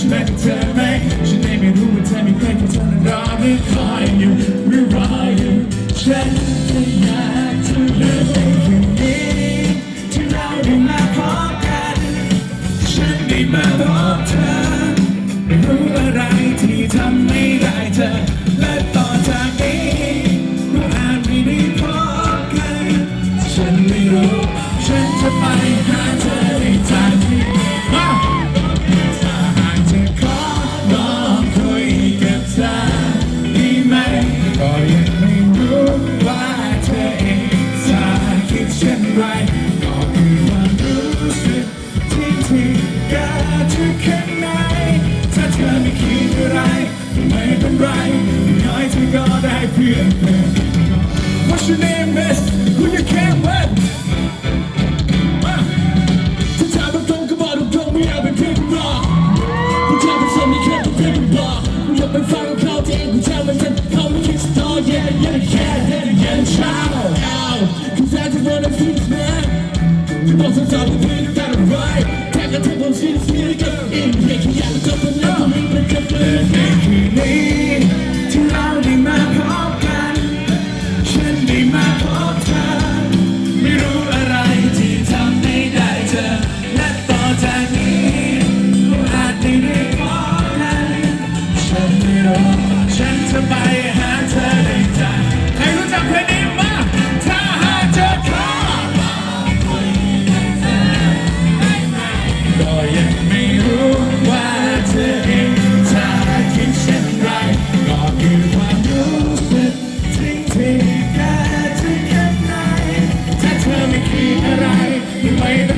ฉันเล่นกับเธอไหมฉันเองไม่รู้ว่าเธอไม่เคยกับเธอนั้นรอหรือคอยอยู่หรือรออยู่ฉันจะอยากจะเลือกในคืนนี้ที่เราได้มาพบกันฉันได้มาพบเธอไม่รู้อะไรที่ทำไม่ได้เธอ ก็ยังไม่รู้ว่าเธอเองจะคิดเช่นไรก็คือความรู้สึกที่ที่เกิดที่ข้างในถ้าเธอไม่คิดอะไรไม่เป็นไรน้อยเธอก็ได้เพื่อนเพื่อน What's your name is Who you came with เย่เย่แค่เย่เย่เช้าเอาคือแฟนที่วันนั้นฟิกนะที่บอกสั้นๆ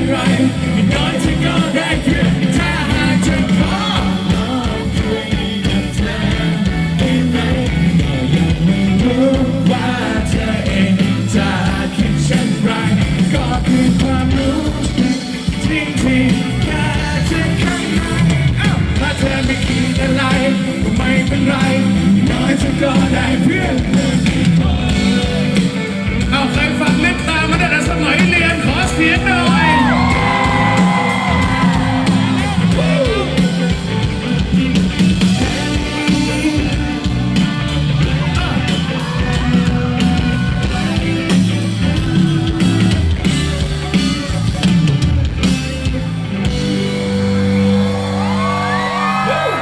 ไม่นไรอย่างน้อยเธอก็ได้เพื่อนถ้าหากเธอขอลอคุยกับเธอได้ไหมก็ยังไม่รู้ว่าเธอเองจะคิดเช่นไรก็คือความรู้สึกที่ที่เกิดที่ข้างในอ้าถ้าเธอไม่คิดอะไรก็ไม่เป็นไรอย่น้อยเธอก็ได้เพื่อนเพื่อ